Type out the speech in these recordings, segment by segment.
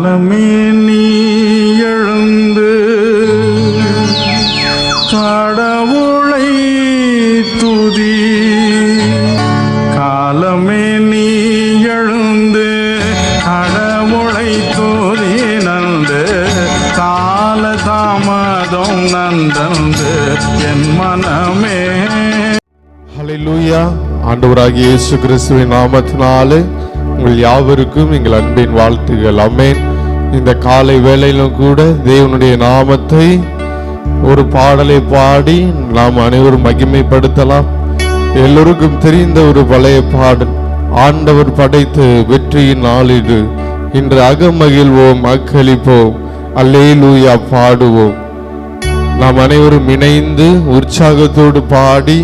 காலமே நீ எழுந்து கடவுளை துதி. காலமே நீ எழுந்து கடவுளை துதி நந்து. கால தாமதம் நந்தந்து என் மனமே. ஹalleluya. ஆண்டவராகிய இயேசு கிறிஸ்துவின் நாமத்தினாலே உங்கள் யாவருக்கும் எங்கள் அன்பின் வாழ்த்துகள். அமேன் இந்த காலை வேளையிலும் கூட தேவனுடைய நாமத்தை ஒரு பாடலை பாடி நாம் அனைவரும் மகிமைப்படுத்தலாம். எல்லோருக்கும் தெரிந்த ஒரு பழைய பாடல் ஆண்டவர் படைத்து வெற்றியின் நாளிடு இன்று அகமகிழ்வோம் அக்களிப்போம் அல்லேலூயா பாடுவோம். நாம் அனைவரும் இணைந்து உற்சாகத்தோடு பாடி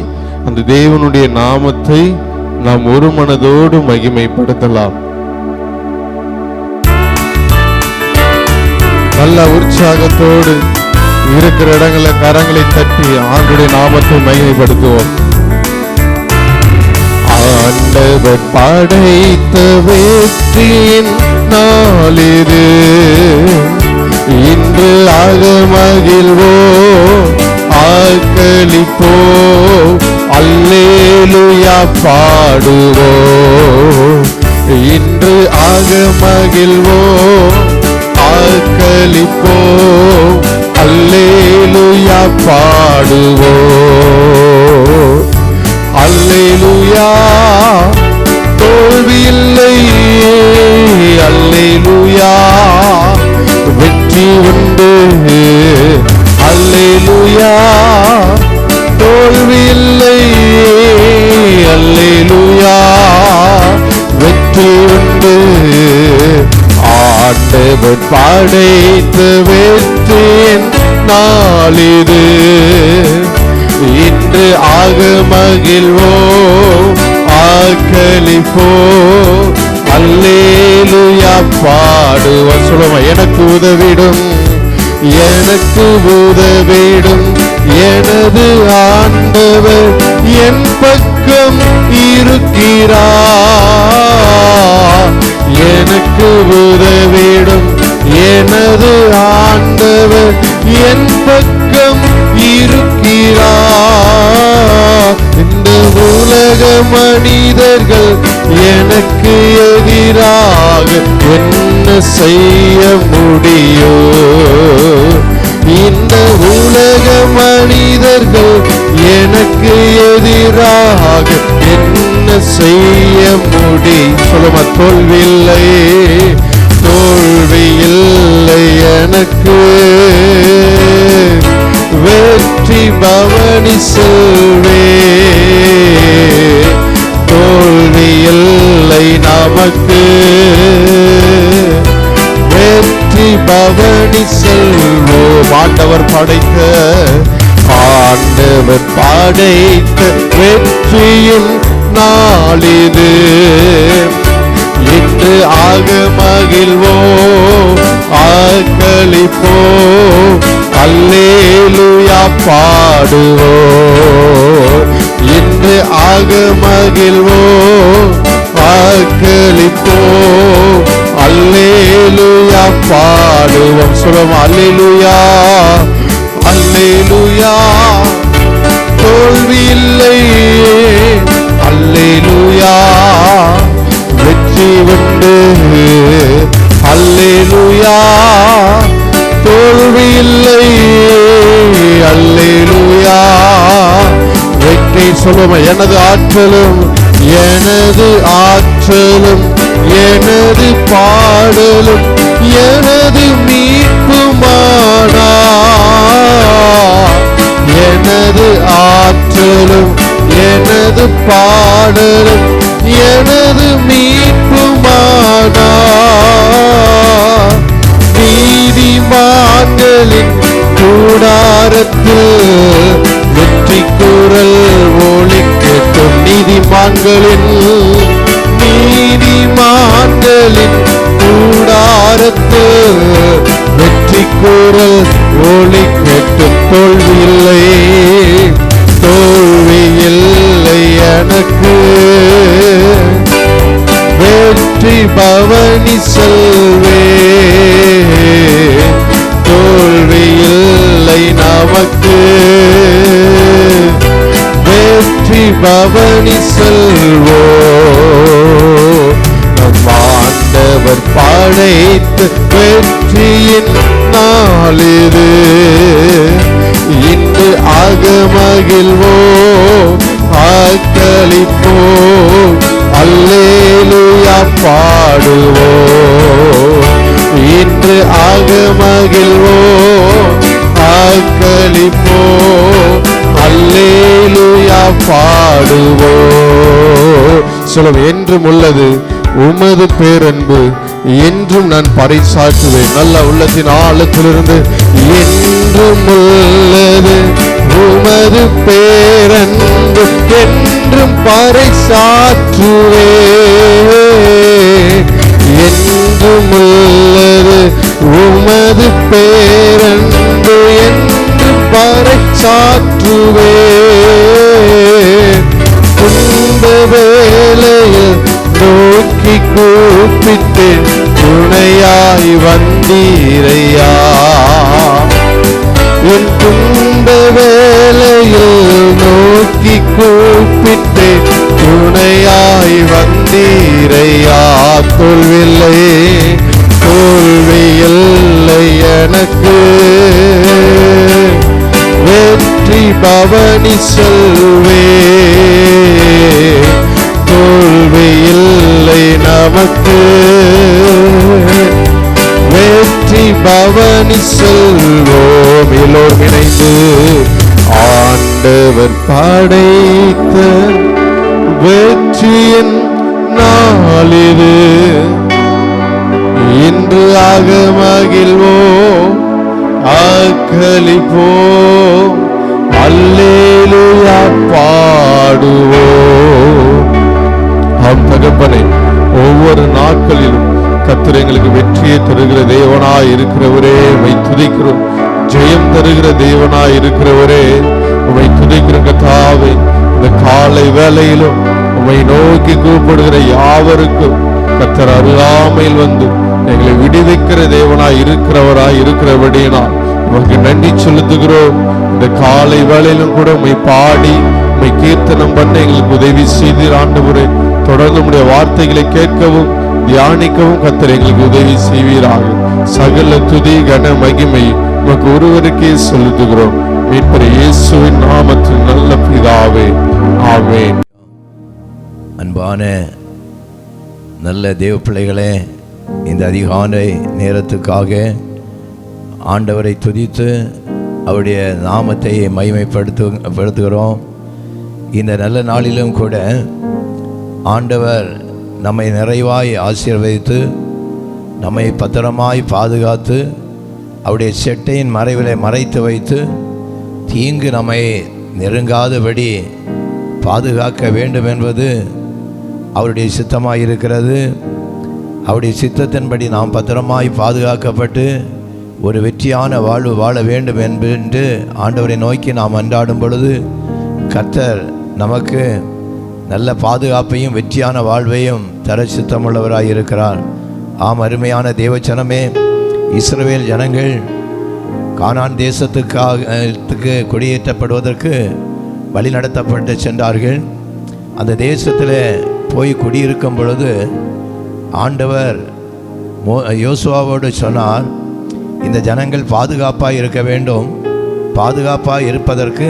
அந்த தேவனுடைய நாமத்தை நாம் ஒரு மனதோடு மகிமைப்படுத்தலாம். நல்ல உற்சாகத்தோடு இருக்கிற இடங்களை கரங்களை தட்டி ஆண்டுடைய நாமத்தை மையப்படுத்துவோம். ஆண்டவர் படைத்த வெற்றியின் நாளிது. இன்று அகமகிழ்வோ ஆக்களிப்போ அல்லேலுயா பாடுவோ. இன்று அகமகிழ்வோ ஆக்களிப்போ அல்லேலுயா பாடுவோம். அல்லேலுயா தோல்வி இல்லை அல்லேலூயா வெற்றி உண்டு. அல்லேலுயா தோல்வி இல்லை அல்லேலூயா வெற்றி உண்டு. ஆண்டவன் படைத்து வெற்றியின் நாளிது. இன்று ஆக மகிழ்வோ ஆக்களிப்போ அல்லேலுயா பாடுவோம் சொல்லுவோம் எனக்கு உதவிடும் எனக்கு உதவிடும். எனது ஆண்டவர் என் பக்கம் இருக்கிறார். எனக்கு உதவிடும் எனது ஆண்டவர் என் பக்கம் இருக்கிறார். இந்த உலக மனிதர்கள் எனக்கு எதிராக என்ன செய்ய முடியோ? இந்த உலக மனிதர்கள் எனக்கு எதிராக செய்ய முடி. சொல்லுமா தோல்வில்லை தோல்வி இல்லை எனக்கு. வெற்றி பவனி செல்வே. தோல்வி இல்லை நமக்கு. வெற்றி பவனி செல்வோ. ஆண்டவர் படைத்த ஆண்டவர் படைத்த வெற்றியின் நாளிது. இன்று ஆக மகிழ்வோ ஆக்களிப்போ அல்லேலுயா பாடுவோ இன்று ஆக மகிழ்வோ ஆக்களிப்போ அல்லேலுயா பாடுவோம். சொல்லுவோம் அல்லேலுயா அல்லேலுயா தோல்வி இல்லையே அல்லேலூயா வெற்றி உண்டு அல்லேலூயா தோல்வி இல்லை அல்லேலூயா வெற்றி சொல்லுமா எனது ஆற்றலும் எனது ஆற்றலும் எனது பாடலும் எனது மீட்புமானா எனது ஆற்றலும் எனது பாடலும் எனது மீட்புமானா? நீதிமான்களின் கூடாரத்தில் வெற்றி குரல் ஒழிக்கட்டும் நீதிமான்களின் நீதிமான்களின் கூடாரத்தில் வெற்றி குரல் எனக்கு வெற்றி பவனி செல்வே. தோல்வி இல்லை நமக்கு. வெற்றி பவனி செல்வோ. நம் ஆண்டவர் படைத்து வெற்றியின் நாளிது. இன்று ஆக அளிப்போ அல்லேலுயா பாடுவோ இன்று அகமகிழ்வோ ஆக்களிப்போ அல்லேலுயா பாடுவோ சொல்லும் என்றும் உள்ளது உமது பேரன்பு என்றும் நான் பறைசாற்றுவேன் நல்ல உள்ளத்தின் ஆழத்திலிருந்து என்றும் உள்ளது உமது பேரன்பு என் பறைசாற்றுவே என்றும் உள்ளது உமது பேரன்பு என்று பறைசாற்றுவே இந்த வேலையில் நோக்கி கூப்பிட்டு துணையாய் வந்தீரையா. என் துன்ப வேலையில் நோக்கி கூ நீரை வந்தீரையா தோல்வி இல்லை எனக்கு. வெற்றி பவனி செல்வே. தோல்வி இல்லை நமக்கு. வெற்றி பவனி செல்வோம். எல்லோரும் இணைந்து ஆண்டவர் படைத்த வெற்றியின் நாளிது. இன்று ஆக மகிழ்வோ ஆக்களிப்போ அல்லேலுயா பாடுவோ ஆம் தகப்பனை ஒவ்வொரு நாட்களிலும் கத்திர எங்களுக்கு வெற்றியை தருகிற தேவனாய் இருக்கிறவரே உமை துதிக்கிறோம். ஜெயம் தருகிற தேவனாய் இருக்கிறவரே உமை துதிக்கிற கத்தாவை இந்த காலை வேலையிலும் உமை நோக்கி கூப்பிடுகிற யாவருக்கும் கத்தர் அருகாமையில் வந்து எங்களை விடுவிக்கிற தேவனாய் இருக்கிறவராய் இருக்கிறபடியினால் உமக்கு நன்றி செலுத்துகிறோம். இந்த காலை வேளையிலும் கூட உண்மை பாடி உண்மை கீர்த்தனம் பண்ண எங்களுக்கு உதவி செய்தீர் ஆண்டவரே. தொடர்ந்து உடைய வார்த்தைகளை கேட்கவும் தியானிக்கவும் கத்தர் எங்களுக்கு உதவி செய்வீராக. சகல துதி கன மகிமை உமக்கு ஒருவருக்கே செலுத்துகிறோம். மீட்பர் இயேசுவின் நாமத்தில் நல்ல பிதாவே. ஆமென். அன்பான நல்ல தேவ பிள்ளைகளே இந்த அதிகாலை நேரத்துக்காக ஆண்டவரை துதித்து அவருடைய நாமத்தை மகிமைப்படுத்து படுத்துகிறோம். இந்த நல்ல நாளிலும் கூட ஆண்டவர் நம்மை நிறைவாய் ஆசீர்வதித்து நம்மை பத்திரமாய் பாதுகாத்து அவருடைய செட்டையின் மறைவிலை மறைத்து வைத்து தீங்கு நம்மை நெருங்காதபடி பாதுகாக்க வேண்டும் என்பது அவருடைய சித்தமாக இருக்கிறது அவருடைய சித்தத்தின்படி நாம் பத்திரமாய் பாதுகாக்கப்பட்டு ஒரு வெற்றியான வாழ்வு வாழ வேண்டும் என்று ஆண்டவரை நோக்கி நாம் அன்றாடும் பொழுது கர்த்தர் நமக்கு நல்ல பாதுகாப்பையும் வெற்றியான வாழ்வையும் தர சித்தமுள்ளவராக இருக்கிறார் ஆம் அருமையான தேவச்சனமே இஸ்ரவேல் ஜனங்கள் கானான் தேசத்துக்காக குடியேற்றப்படுவதற்கு வழிநடத்தப்பட்டு சென்றார்கள். அந்த தேசத்தில் போய் குடியிருக்கும் பொழுது ஆண்டவர் மோ யோசுவாவோடு சொன்னார் இந்த ஜனங்கள் பாதுகாப்பாக இருக்க வேண்டும். பாதுகாப்பாக இருப்பதற்கு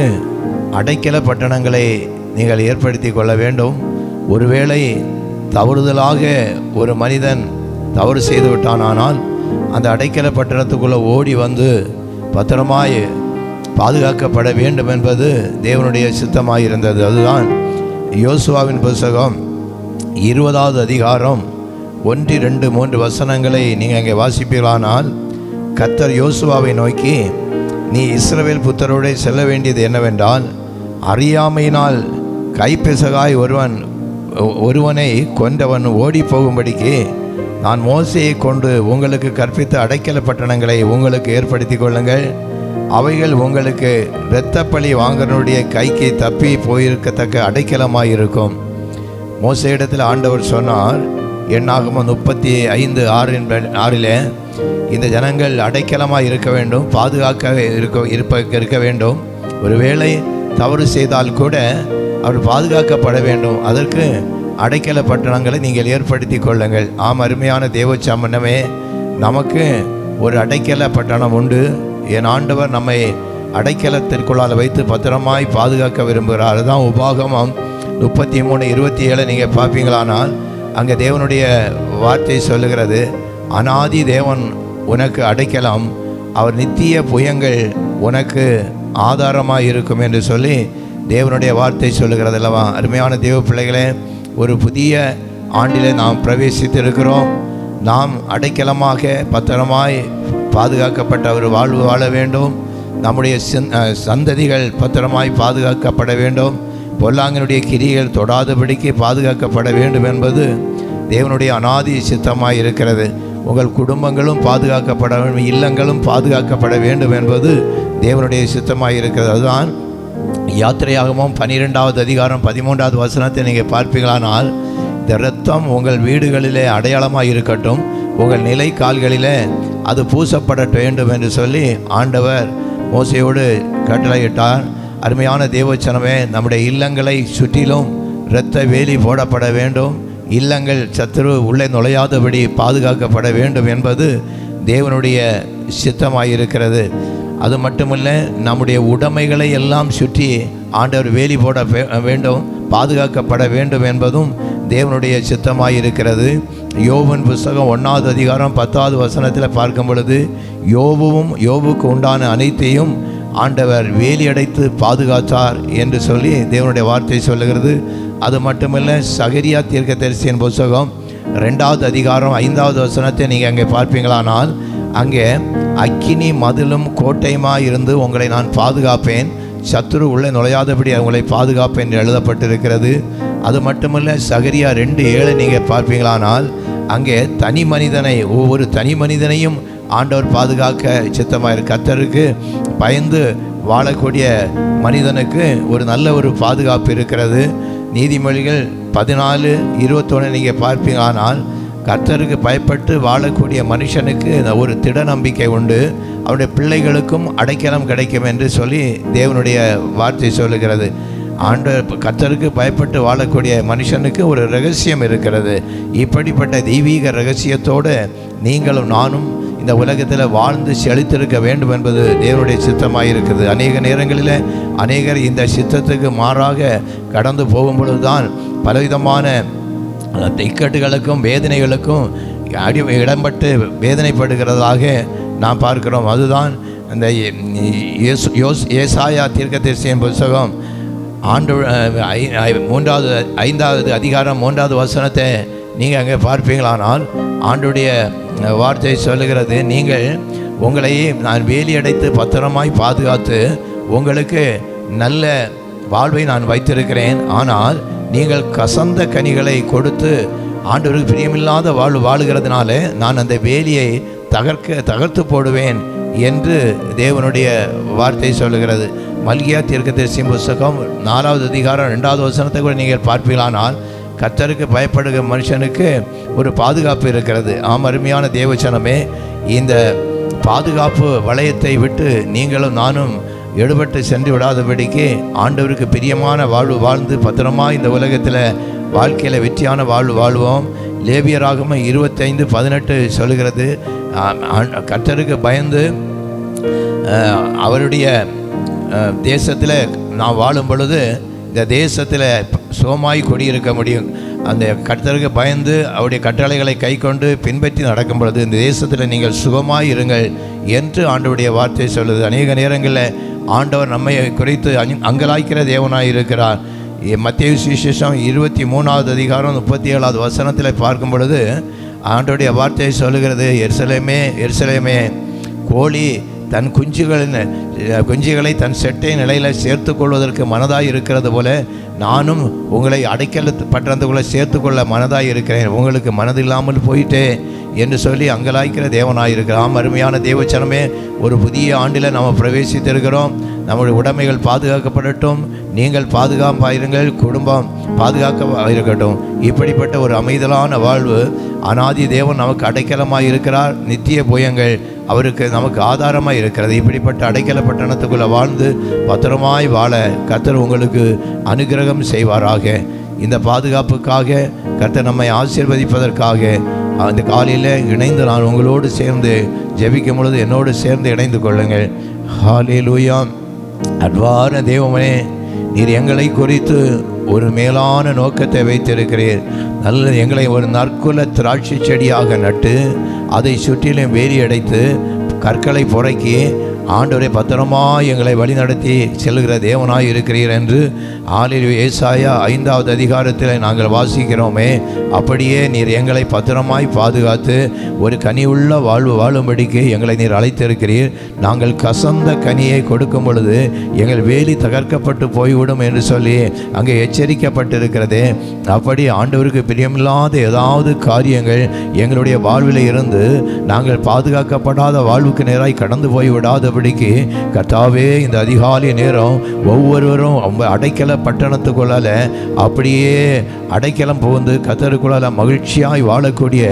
அடைக்கல பட்டணங்களை நீங்கள் ஏற்படுத்தி கொள்ள வேண்டும். ஒருவேளை தவறுதலாக ஒரு மனிதன் தவறு செய்து விட்டானானால் அந்த அடைக்கல பட்டணத்துக்குள்ளே ஓடி வந்து பத்திரமாய் பாதுகாக்கப்பட வேண்டும் என்பது தேவனுடைய சித்தமாக இருந்தது அதுதான் யோசுவாவின் புஸ்தகம். இருபதாவது அதிகாரம். ஒன்று ரெண்டு மூன்று வசனங்களை நீங்கள் அங்கே வாசிப்பீர்களானால் கத்தர் யோசுவாவை நோக்கி நீ இஸ்ரவேல் புத்தரோடே செல்ல வேண்டியது என்னவென்றால் அறியாமையினால் கைப்பிசகாய் ஒருவன் ஒருவனை கொண்டவன் ஓடி போகும்படிக்கு நான் மோசையை கொண்டு உங்களுக்கு கற்பித்த அடைக்கல பட்டணங்களை உங்களுக்கு ஏற்படுத்தி கொள்ளுங்கள். அவைகள் உங்களுக்கு இரத்தப்பழி வாங்கனுடைய கைக்கு தப்பி போயிருக்கத்தக்க அடைக்கலமாக இருக்கும் மோச இடத்தில் ஆண்டவர் சொன்னார் எண்ணாகமம் முப்பத்தி ஐந்து ஆறின் ஆறில் இந்த ஜனங்கள் அடைக்கலமாக இருக்க வேண்டும் பாதுகாக்க இருக்க இருப்ப இருக்க வேண்டும். ஒருவேளை தவறு செய்தால் கூட அவர் பாதுகாக்கப்பட வேண்டும். அதற்கு அடைக்கல பட்டணங்களை நீங்கள் ஏற்படுத்தி கொள்ளுங்கள். ஆம் அருமையான தேவச்சாமன்னமே நமக்கு ஒரு அடைக்கல பட்டணம் உண்டு. என் ஆண்டவர் நம்மை அடைக்கலத்திற்குள்ளால் வைத்து பத்திரமாய் பாதுகாக்க விரும்புகிறார். அதுதான் உபாகமம். முப்பத்தி மூணு இருபத்தி ஏழு நீங்கள் பார்ப்பீங்களானால் அங்கே தேவனுடைய வார்த்தை சொல்லுகிறது அனாதி தேவன் உனக்கு அடைக்கலாம் அவர் நித்திய புயங்கள் உனக்கு ஆதாரமாக இருக்கும் என்று சொல்லி தேவனுடைய வார்த்தை சொல்லுகிறது அல்லவா? அருமையான தேவ பிள்ளைகளே ஒரு புதிய ஆண்டிலே நாம் பிரவேசித்திருக்கிறோம். நாம் அடைக்கலமாக பத்திரமாய் பாதுகாக்கப்பட்ட ஒரு வாழ்வு வாழ வேண்டும். நம்முடைய சந்ததிகள் பத்திரமாய் பாதுகாக்கப்பட வேண்டும். பொல்லாங்கனுடைய கிரிகள் தொடாதபடிக்கு பாதுகாக்கப்பட வேண்டும் என்பது தேவனுடைய அனாதி சித்தமாக இருக்கிறது. உங்கள் குடும்பங்களும் பாதுகாக்கப்பட வேண்டும் இல்லங்களும் பாதுகாக்கப்பட வேண்டும் என்பது தேவனுடைய சித்தமாக இருக்கிறது. அதுதான் யாத்திரையாகவும் பன்னிரெண்டாவது அதிகாரம் பதிமூன்றாவது வசனத்தை நீங்கள் பார்ப்பீங்களானால் இந்த இரத்தம் உங்கள் வீடுகளிலே அடையாளமாக இருக்கட்டும் உங்கள் நிலை கால்களிலே அது பூசப்பட வேண்டும் என்று சொல்லி ஆண்டவர் மோசையோடு கட்டளையிட்டார். அருமையான தேவச்சனமே நம்முடைய இல்லங்களை சுற்றிலும் இரத்த வேலி போடப்பட வேண்டும். இல்லங்கள் சத்துரு உள்ளே நுழையாதபடி பாதுகாக்கப்பட வேண்டும் என்பது தேவனுடைய சித்தமாயிருக்கிறது. அது மட்டுமல்ல நம்முடைய உடைமைகளை எல்லாம் சுற்றி ஆண்டவர் வேலி போட வேண்டும் பாதுகாக்கப்பட வேண்டும் என்பதும் தேவனுடைய சித்தமாயிருக்கிறது. யோவன் புஸ்தகம் ஒன்றாவது அதிகாரம் பத்தாவது வசனத்தில் பார்க்கும் பொழுது யோபுவும் யோபுக்கு உண்டான அனைத்தையும் ஆண்டவர் வேலி அடைத்து பாதுகாத்தார் என்று சொல்லி தேவனுடைய வார்த்தை சொல்லுகிறது. அது மட்டுமல்ல சகரியா தீர்க்க தரிசியின் புஸ்தகம் ரெண்டாவது அதிகாரம் ஐந்தாவது வசனத்தை நீங்கள் அங்கே பார்ப்பீங்களானால் அங்கே அக்கினி மதிலும் கோட்டையுமாக இருந்து உங்களை நான் பாதுகாப்பேன் சத்துரு உள்ளே நுழையாதபடி உங்களை பாதுகாப்பேன் என்று எழுதப்பட்டிருக்கிறது. அது மட்டுமல்ல சகரியா ரெண்டு ஏழு நீங்கள் பார்ப்பீங்களானால் அங்கே தனி மனிதனை ஒவ்வொரு தனி மனிதனையும் ஆண்டவர் பாதுகாக்க சித்தமாக கத்தருக்கு பயந்து வாழக்கூடிய மனிதனுக்கு ஒரு நல்ல ஒரு பாதுகாப்பு இருக்கிறது. நீதிமொழிகள் பதினாலு இருபத்தொன்று நீங்கள் பார்ப்பீங்களானால் கர்த்தருக்கு பயப்பட்டு வாழக்கூடிய மனுஷனுக்கு ஒரு திட நம்பிக்கை உண்டு. அவருடைய பிள்ளைகளுக்கும் அடைக்கலம் கிடைக்கும் என்று சொல்லி தேவனுடைய வார்த்தை சொல்லுகிறது. ஆண்டு கர்த்தருக்கு பயப்பட்டு வாழக்கூடிய மனுஷனுக்கு ஒரு ரகசியம் இருக்கிறது. இப்படிப்பட்ட தெய்வீக ரகசியத்தோடு நீங்களும் நானும் இந்த உலகத்தில் வாழ்ந்து செழித்திருக்க வேண்டும் என்பது தேவனுடைய சித்தமாக இருக்குது அநேக நேரங்களில் அநேகர் இந்த சித்தத்துக்கு மாறாக கடந்து போகும் பொழுதுதான் பலவிதமான திக்கட்டுகளுக்கும் வேதனைகளுக்கும் அடி இடம்பட்டு வேதனைப்படுகிறதாக நாம் பார்க்கிறோம். அதுதான் அந்த இயேசு- யோஸ்- ஏசாயா தீர்க்கதரிசியின் புஸ்தகம் ஆண்டு ஐ- மூன்றாவது ஐந்தாவது அதிகாரம் மூன்றாவது வசனத்தை நீங்கள் அங்கே பார்ப்பீங்களானால் ஆண்டுடைய வார்த்தை சொல்லுகிறது நீங்கள் உங்களை நான் வேலி அடைத்து பத்திரமாய் பாதுகாத்து உங்களுக்கு நல்ல வாழ்வை நான் வைத்திருக்கிறேன். ஆனால் நீங்கள் கசந்த கனிகளை கொடுத்து ஆண்டவருக்கு பிரியமில்லாத வாழ்வு வாழுகிறதுனால நான் அந்த வேலியை தகர்க்க தகர்த்து போடுவேன் என்று தேவனுடைய வார்த்தை சொல்லுகிறது. மல்கியா தீர்க்கதரிசி புஸ்தகம் நாலாவது அதிகாரம் ரெண்டாவது வசனத்தை கூட நீங்கள் பார்ப்பீங்களானால் கத்தருக்கு பயப்படுகிற மனுஷனுக்கு ஒரு பாதுகாப்பு இருக்கிறது. ஆம் அருமையான தேவச்சனமே இந்த பாதுகாப்பு வளையத்தை விட்டு நீங்களும் நானும் எடுபட்டு சென்று விடாதபடிக்கு ஆண்டவருக்கு பிரியமான வாழ்வு வாழ்ந்து பத்திரமா இந்த உலகத்தில் வாழ்க்கையில் வெற்றியான வாழ்வு வாழ்வோம். லேபியராகம இருபத்தைந்து பதினெட்டு சொல்லுகிறது. ஆ- கர்த்தருக்கு பயந்து அவருடைய தேசத்தில் நான் வாழும் பொழுது இந்த தேசத்தில் சோமாய் குடியிருக்க முடியும். அந்த கர்த்தருக்கு பயந்து அவருடைய கட்டளைகளை கை கொண்டு பின்பற்றி நடக்கும் பொழுது இந்த தேசத்தில் நீங்கள் சுகமாய் இருங்கள் என்று ஆண்டவருடைய வார்த்தை சொல்லுது. அநேக நேரங்களில் ஆண்டவர் நம்மை குறித்து அங்கலாய்க்கிற தேவனாய் இருக்கிறார். மத்திய விசேஷம் இருபத்தி மூணாவது அதிகாரம் முப்பத்தி ஏழாவது வசனத்தில் பார்க்கும் பொழுது ஆண்டோடைய வார்த்தை சொல்லுகிறது எரிசலேமே எரிசலேமே கோழி தன் குஞ்சுகளின் குஞ்சுகளை தன் செட்டை நிலையில் சேர்த்து கொள்வதற்கு மனதாக இருக்கிறது போல நானும் உங்களை அடைக்கல பட்டணத்துக்குள்ளே சேர்த்து கொள்ள மனதாக இருக்கிறேன் உங்களுக்கு மனதில்லாமல் போயிட்டே என்று சொல்லி அங்கலாய்க்கிற தேவனாக இருக்கிறான் அருமையான தேவச்சனமே ஒரு புதிய ஆண்டில் நாம் பிரவேசித்திருக்கிறோம். நம்முடைய உடைமைகள் பாதுகாக்கப்படட்டும். நீங்கள் பாதுகாப்பாயிருங்கள் குடும்பம் பாதுகாக்க இருக்கட்டும் இப்படிப்பட்ட ஒரு அமைதலான வாழ்வு அனாதி தேவன் நமக்கு அடைக்கலமாக இருக்கிறார் நித்திய புயங்கள் அவருக்கு நமக்கு ஆதாரமாக இருக்கிறது. இப்படிப்பட்ட அடைக்கல பட்டணத்துக்குள்ளே வாழ்ந்து பத்திரமாய் வாழ கர்த்தர் உங்களுக்கு அனுகிரகம் செய்வாராக. இந்த பாதுகாப்புக்காக கர்த்தர் நம்மை ஆசீர்வதிப்பதற்காக அந்த காலையில் இணைந்து நான் உங்களோடு சேர்ந்து ஜெபிக்கும் பொழுது என்னோடு சேர்ந்து இணைந்து கொள்ளுங்கள். ஹாலே லூயாம் அன்பான தெய்வமே நீர் எங்களை குறித்து ஒரு மேலான நோக்கத்தை வைத்திருக்கிறீர். நல்ல எங்களை ஒரு நற்குல திராட்சை செடியாக நட்டு அதை சுற்றிலும் வேலி அடைத்து கற்களை புறக்கி ஆண்டவரை பத்திரமாய் எங்களை வழிநடத்தி செல்கிற தேவனாய் இருக்கிறீர் என்று ஆலில் ஏசாயா ஐந்தாவது அதிகாரத்தில் நாங்கள் வாசிக்கிறோமே. அப்படியே நீர் எங்களை பத்திரமாய் பாதுகாத்து ஒரு கனியுள்ள வாழ்வு வாழும்படிக்கு எங்களை நீர் அழைத்திருக்கிறீர். நாங்கள் கசந்த கனியை கொடுக்கும் பொழுது எங்கள் வேலி தகர்க்கப்பட்டு போய்விடும் என்று சொல்லி அங்கே எச்சரிக்கப்பட்டிருக்கிறதே. அப்படி ஆண்டவருக்கு பிரியமில்லாத ஏதாவது காரியங்கள் எங்களுடைய வாழ்வில் இருந்து நாங்கள் பாதுகாக்கப்படாத வாழ்வுக்கு நேராய் கடந்து போய் விடாதபடிக்கு கத்தாவே இந்த அதிகாலை நேரம் ஒவ்வொருவரும் அவங்க அடைக்கல பட்டணத்துக்குள்ளால அப்படியே அடைக்கலம் புகுந்து கத்தருக்குள்ளால் மகிழ்ச்சியாய் வாழக்கூடிய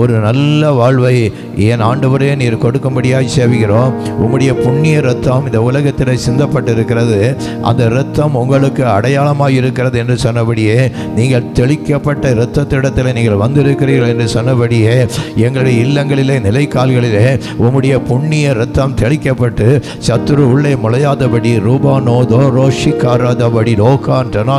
ஒரு நல்ல வாழ்வை என் ஆண்டவரே நீர் கொடுக்கும்படியாய் சேவிக்கிறோம். உங்களுடைய புண்ணிய ரத்தம் இந்த உலகத்தில் சிந்தப்பட்டிருக்கிறது. அந்த இரத்தம் உங்களுக்கு அடையாளமாய் இருக்கிறது என்று சொன்னபடியே நீங்கள் தெளிக்கப்பட்ட இரத்தத்திடத்தில் நீங்கள் வந்திருக்கிறீர்கள் என்று சொன்னபடியே எங்களுடைய இல்லங்களிலே நிலைக்கால்களிலே உம்முடைய புண்ணிய ரத்தம் தெளிக்கப்பட்ட சத்துரு உள்ளே முளையாதபடி ரூபா நோதோ காராதபடி ரோகான் டனா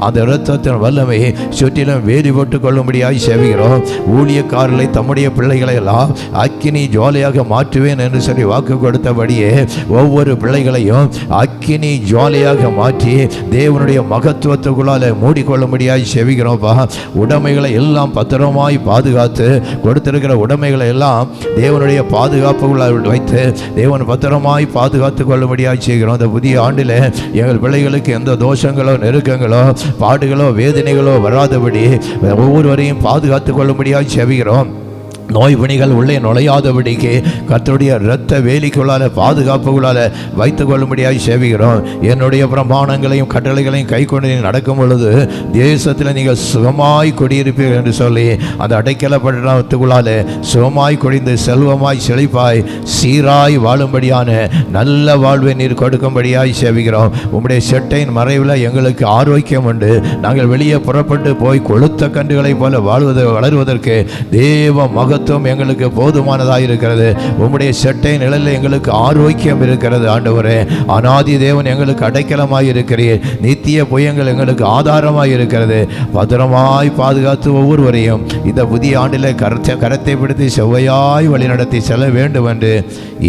அந்த இரத்தத்தின் வல்லமையை சுற்றிலும் வேதி போட்டு கொள்ளும்படியாய் செவிகிறோம் ஊழியக்காரர்களை தம்முடைய பிள்ளைகளை எல்லாம் அக்கினி ஜுவாலையாக மாற்றுவேன் என்று சொல்லி வாக்கு கொடுத்தபடியே ஒவ்வொரு பிள்ளைகளையும் அக்கினி ஜுவாலையாக மாற்றி தேவனுடைய மகத்துவத்துக்குள்ளால மூடிக்கொள்ளும்படியாய் செவிக்கிறோம்ப்பா உடைமைகளை எல்லாம் பத்திரமாய் பாதுகாத்து கொடுத்திருக்கிற உடைமைகளை எல்லாம் தேவனுடைய பாதுகாப்புக்குள்ளால் வைத்து தேவன் பத்திரமாய் பாதுகாத்து கொள்ளும்படியாக செய்கிறோம். அந்த புதிய ஆண்டில் எங்கள் பிள்ளைகளுக்கு எந்த தோஷங்களோ நெருக்கங்களோ பாடுகளோ வேதனைகளோ வராதபடி ஒவ்வொருவரையும் பாதுகாத்து கொள்ளும்படியாக செவிகிறோம் நோய் வினிகள் உள்ளே நுழையாதபடிக்கு கத்தருடைய இரத்த வேலிக்குள்ளால பாதுகாப்புகளால் வைத்துக் கொள்ளும்படியாக சேவிக்கிறோம். என்னுடைய பிரமாணங்களையும் கட்டளைகளையும் கை கொண்டு நடக்கும் பொழுது தேசத்தில் நீங்கள் சுகமாய் குடியிருப்பீர்கள் என்று சொல்லி அந்த அடைக்கலப்படத்துக்குள்ளால் சுகமாய் குடிந்து செல்வமாய் செழிப்பாய் சீராய் வாழும்படியான நல்ல வாழ்வை நீர் கொடுக்கும்படியாய் சேவிக்கிறோம். உங்களுடைய செட்டையின் மறைவில் எங்களுக்கு ஆரோக்கியம் உண்டு. நாங்கள் வெளியே புறப்பட்டு போய் கொளுத்த கன்றுகளைப் போல வாழ்வது வளருவதற்கு தேவ மகத்துவம் எங்களுக்கு போதுமானதாக இருக்கிறது. உம்முடைய செட்டை நிழலில் எங்களுக்கு ஆரோக்கியம் இருக்கிறது ஆண்டவரே. அனாதி தேவன் எங்களுக்கு அடைக்கலமாக இருக்கிறீர். நித்திய புயங்கள் எங்களுக்கு ஆதாரமாக இருக்கிறது. பத்திரமாய் பாதுகாத்து ஒவ்வொருவரையும் இந்த புதிய ஆண்டில் கரத்தை கரத்தை பிடித்து செவ்வையாய் வழிநடத்தி செல்ல வேண்டும் என்று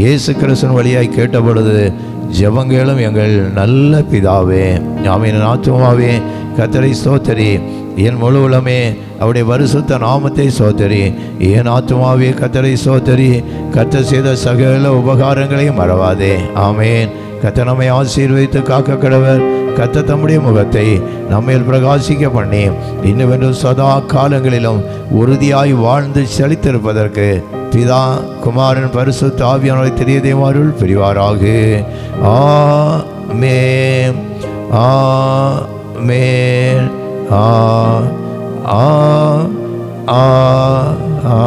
இயேசு கிருஷ்ணன் வழியாய் கேட்ட பொழுது எங்கள் நல்ல பிதாவே ஆமீன். ஆத்துமாவே கத்தரை சோத்தரி என் முழு உலமே அவருடைய பரிசுத்த நாமத்தை சோதரி. என் ஆத்துமாவே கத்தரை சோதரி. கத்த செய்த சகல உபகாரங்களையும் மறவாதே. ஆமேன். கத்த நம்மை ஆசீர்வதித்து காக்க கடவர் கத்த தம்முடைய முகத்தை நம்மையில் பிரகாசிக்க பண்ணி இன்னும் சதா காலங்களிலும் உறுதியாய் வாழ்ந்து செழித்திருப்பதற்கு பிதா குமாரன் பரிசுத்த ஆவியானவரை தெரியதேமாருள் பிரிவாராக ஆ மே ஆ மே ஆ ஆ ஆ ஆ